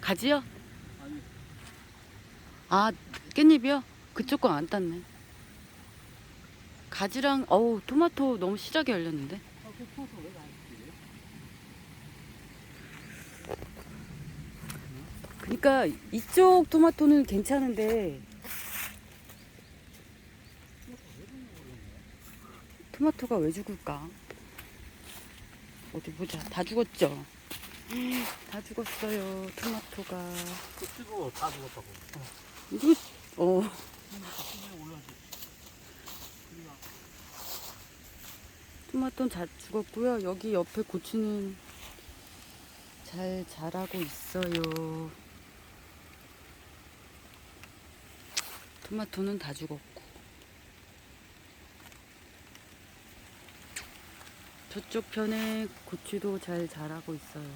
가지요? 아니 아, 깻잎이요? 그쪽 거안 땄네. 가지랑, 어우, 토마토 너무 실하게 열렸는데? 아, 그? 그니까 이쪽 토마토는 괜찮은데, 토마토가 왜 죽을까? 어디 보자. 다 죽었죠? 다 죽었어요, 토마토가. 그 뜨거워 다 죽었다고. 이거, 어, 올라지. 그러니까 토마토는 다 죽었고요. 여기 옆에 고추는 잘 자라고 있어요. 토마토는 다 죽었고. 저쪽 편에 고추도 잘 자라고 있어요.